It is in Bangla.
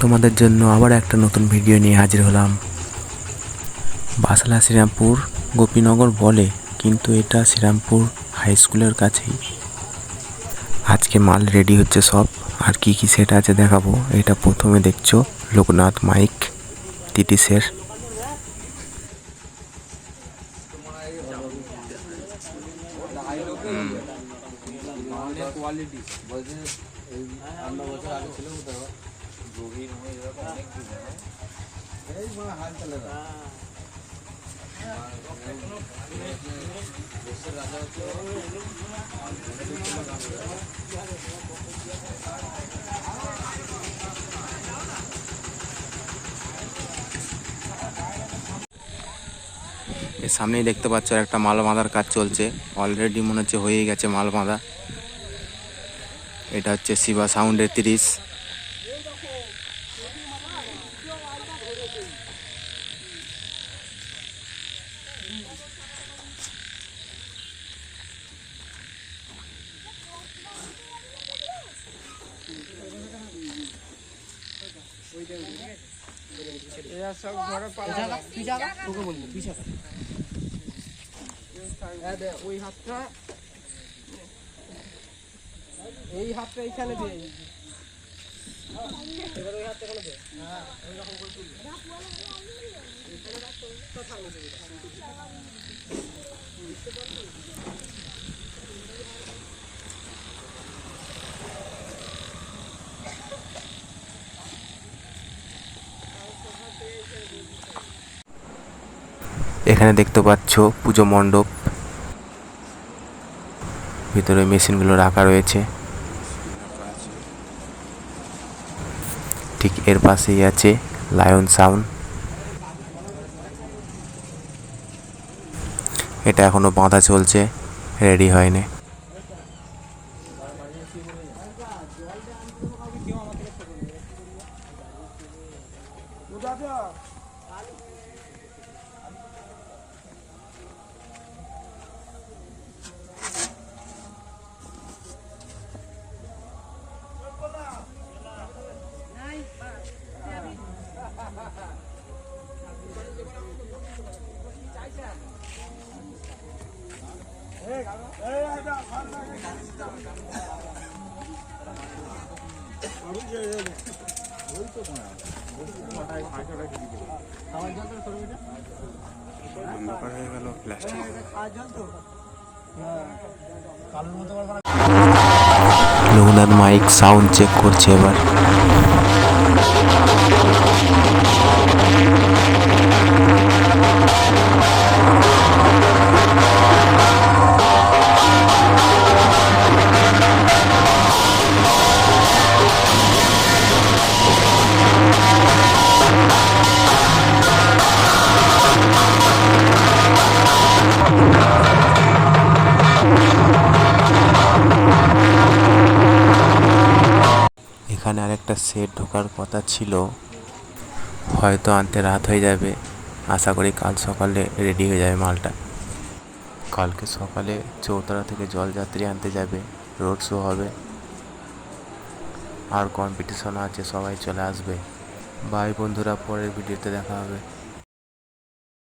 তোমাদের জন্য আবার একটা নতুন ভিডিও নিয়ে হাজির হলাম। বাসলা শ্রীরামপুর গোপীনগর বলে, কিন্তু এটা শ্রীরামপুর হাই স্কুলের কাছেই। আজকে মাল রেডি হচ্ছে সব, আর কি কি সেট আছে দেখাবো, এটা প্রথমে দেখছ লোকনাথ মাইক তিতিসের কোয়ালিটি এই আট বছর আগে ছিল তো এই মানে হাল চলে না এর সামনেই দেখতে পাচ্ছ একটা মাল বাঁধার কাজ চলছে। অলরেডি মনে হচ্ছে হয়েই গেছে মাল বাঁধা এটা হচ্ছে শিবা সাউন্ডের তিরিশ। ওই হাতটা, এই হাতটা এইখানে দিয়ে। এবার ওই হাতটা এখানে দে হ্যাঁ ওই রকম করে তুলবে এখানে দেখতে পাচ্ছ পুজো মণ্ডপ। ভিতরে মেশিনগুলো রাখা রয়েছে। ঠিক এর পাশেই আছে লায়ন সাউন্ড। এটা এখনও বাঁধা চলছে রেডি হয়নি। লোকনাথ মাইক সাউন্ড চেক করছে এবার। এখানে আরেকটা সেট ঢোকার কথা ছিল। হয়তো আনতে রাত হয়ে যাবে। আশা করি কাল সকালে রেডি হয়ে যাবে মালটা। কালকে সকালে চৌতলা থেকে জলযাত্রী আনতে যাবে। রোড শো হবে। আর কম্পিটিশন আছে, সবাই চলে আসবে। বাই বন্ধুরা, পরের ভিডিওতে দেখা হবে।